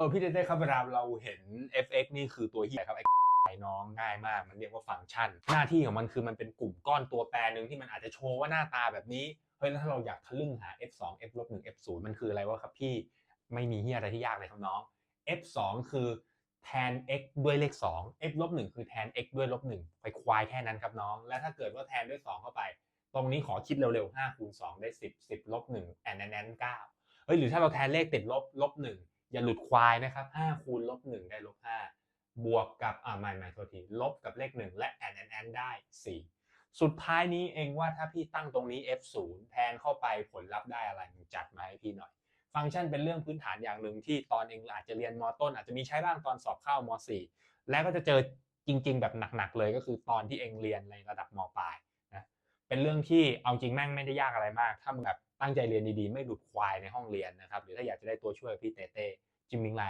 เออพี่เต้ครับเวลาเราเห็น fx นี่คือตัวเหียครับไอ้ไอ้น้องง่ายมาก มันเรียกว่าฟังก์ชัน หน้าที่ของมันคือมันเป็นกลุ่มก้อนตัวแปรหนึ่งที่มันอาจจะโชว์ว่าหน้าตาแบบนี้เฮ้ยแล้วถ้าเราอยากทะลึ่งหา f 2 f ลบ1 f 0มันคืออะไรวะครับพี่ไม่มีเฮียอะไรที่ยากเลยครับน้อง f 2คือแทน x ด้วยเลข 2 f ลบ1คือแทน x ด้วยลบ1ไปควายแค่นั้นครับน้อง แล้วถ้าเกิดว่าแทนด้วย 2 เข้าไป ตรงนี้ขอคิดเร็วๆ5คูณ2ได้ 10 10ลบ1แอนแอนแอน9เฮ้ยหรือถ้าเราแทนเลขติดลบลบ1 อย่าหลุดควายนะครับ5คูณลบ1ได้ลบ5บวกกับอ่าไม่ไม่โทษทีลบกับเลข 1 และแอนแอนแอนได้ 4 สุดท้ายนี้เองว่าถ้าพี่ตั้งตรงนี้ f 0 แทนเข้าไปผลลัพธ์ได้อะไรจัดมาให้พี่หน่อย ฟังก์ชันเป็นเรื่องพื้นฐานอย่างหนึ่งที่ตอนเองอาจจะเรียนมต้น อาจจะมีใช้บ้างตอนสอบเข้าม .4 และก็จะเจอจริง ๆ แบบหนักๆเลยก็คือตอนที่เองเรียนในระดับมปลาย เป็นเรื่องที่เอาจริงแม่งไม่ได้ยากอะไรมาก ถ้ามึงแบบตั้งใจเรียนดีๆ ไม่หลุดควายในห้องเรียนนะครับ หรือถ้าอยากจะได้ตัวช่วยพี่เต้เต้จิมมิงไล